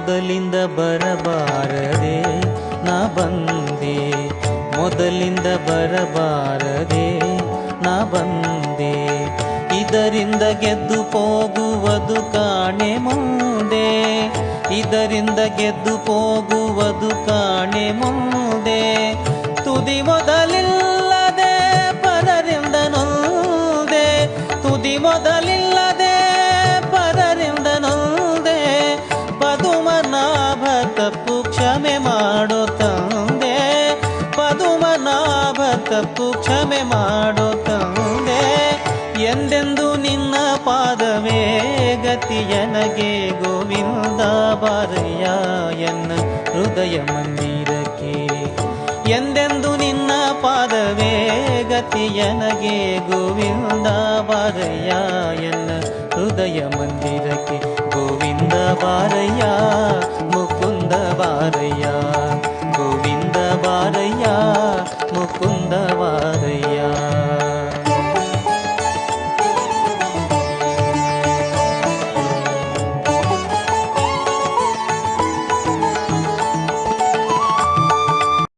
ಮೊದಲಿಂದ ಬರಬಾರದೆ, ನಾ ಬಂದೆ. ಮೊದಲಿಂದ ಬರಬಾರದೆ, ನಾ ಬಂದೆ. ಇದರಿಂದ ಗೆದ್ದು ಹೋಗುವುದು ಕಾಣೆ ಮುಂದೆ. ಇದರಿಂದ ಗೆದ್ದು ಹೋಗುವುದು ಕಾಣೆ ಮುಂದೆ. ತುದಿ ಮೊದಲಿಲ್ಲದೆ ಪದರಿಂದ ನೊಂದೆ. ತುದಿ ಮೊದಲಿಲ್ಲದೆ ತಪ್ಪು ಕ್ಷಮೆ ಮಾಡೋ ತಂದೆ, ಪದುಮನಾಭ ತಪ್ಪು ಕ್ಷಮೆ ಮಾಡೋ ತಂದೆ, ಎಂದೆಂದು ನಿನ್ನ ಪಾದವೇ ಗತಿಯನಗೆ ಗೋವಿಂದ ಬಾರಯ್ಯ ಎನ್ನ ಹೃದಯ ಮಂದಿರಕ್ಕೆ. ಎಂದೆಂದು ನಿನ್ನ ಪಾದವೇ ಗತಿಯನಗೆ ಗೋವಿಂದ ಬಾರಯ್ಯ ಎನ್ನ ಹೃದಯ ಮಂದಿರಕ್ಕೆ. ಗೋವಿಂದ ಬಾರಯ್ಯ யாரையா